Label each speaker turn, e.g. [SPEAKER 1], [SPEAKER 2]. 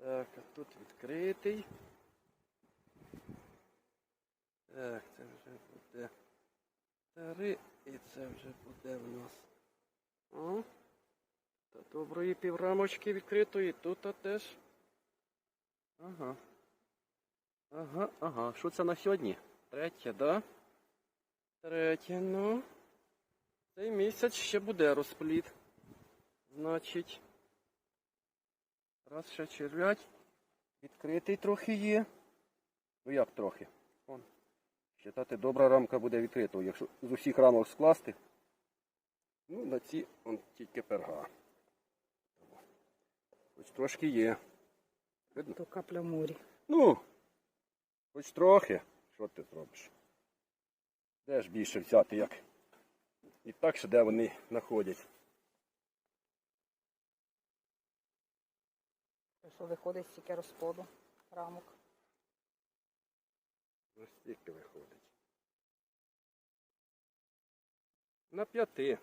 [SPEAKER 1] Так, а тут відкритий. Так, це вже буде три, і це вже буде в нас. О, та доброї піврамочки відкритої. Тут теж. Ага. Ага, ага. Що це на сьогодні? Третє, да? Третє, ну. Цей місяць ще буде розпліт. Значить. Раз ще черв'ять. Відкритий трохи є. Ну як трохи? Вон. Считати, добра рамка буде відкритою. Якщо з усіх рамок скласти. Ну, на ці он тільки перга. Хоч трошки є. Видно?
[SPEAKER 2] То капля в морі.
[SPEAKER 1] Ну, хоч трохи. Що ти зробиш? Де ж більше взяти, як? І так ще де вони знаходять.
[SPEAKER 2] Що виходить стільки розподу рамок.
[SPEAKER 1] Ось стільки виходить. На п'яти.